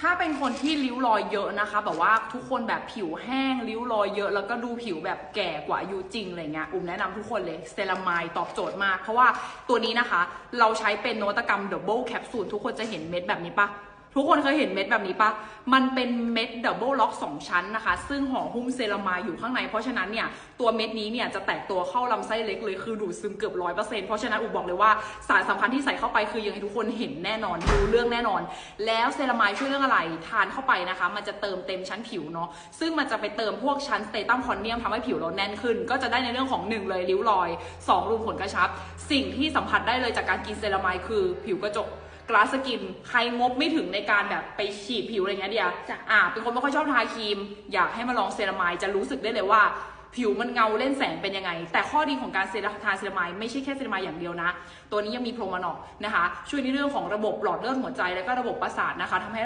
ถ้าเป็นคนที่ริ้วรอยเยอะนะคะ แบบว่าทุกคนแบบผิวแห้งริ้วรอยเยอะ แล้วก็ดูผิวแบบแก่กว่าอายุจริงอะไรเงี้ยอุ้มแนะนำทุกคนเลยเซรามายตอบโจทย์มาก เพราะว่าตัวนี้นะคะ เราใช้เป็นนวัตกรรมดับเบิลแคปซูลทุกคนจะเห็นเม็ดแบบนี้ปะ ทุกคนเคยเห็นเม็ดแบบนี้ปะมันเป็นเม็ดดับเบิลล็อกสองชั้นนะคะ ซึ่งห่อหุ้มเซรามายอยู่ข้างใน เพราะฉะนั้นเนี่ยตัวเม็ดนี้เนี่ยจะแตกตัวเข้าลำไส้เล็กเลยคือดูดซึมเกือบร้อยเปอร์เซ็นต์เพราะฉะนั้นอุบอกเลยว่าสารสำคัญที่ใส่เข้าไปคือยังไงทุกคนเห็นแน่นอนดูเรื่องแน่นอน แล้วเซรามายช่วยเรื่องอะไรทานเข้าไปนะคะ มันจะเติมเต็มชั้นผิวเนาะซึ่งมันจะไปเติมพวกชั้นสเตตัมคอนเนียมทำให้ผิวเราแน่นขึ้น ก็จะได้ในเรื่องของหนึ่งเลยริ้วรอยสองรูขุมขนกระชับ สิ่งที่สัมผัสได้เลยจากการกินเซรามายคือผิวกระจก กลาสกินใครงบไม่ถึงในการแบบไปฉีดผิวอะไรเงี้ยเดียจ้ะอ่าเป็นคนไม่ค่อยชอบทาครีม อยากให้มาลองเซรามายจะรู้สึกได้เลยว่า ผิวมันเงาเล่นแสงเป็นยังไง แต่ข้อดีของการเซราทาเซรามายไม่ใช่แค่เซรามายอย่างเดียวนะ ตัวนี้ยังมีโพรมานอกนะคะ ช่วยในเรื่องของระบบหลอดเลือดหัวใจและก็ระบบประสาทนะคะทำให้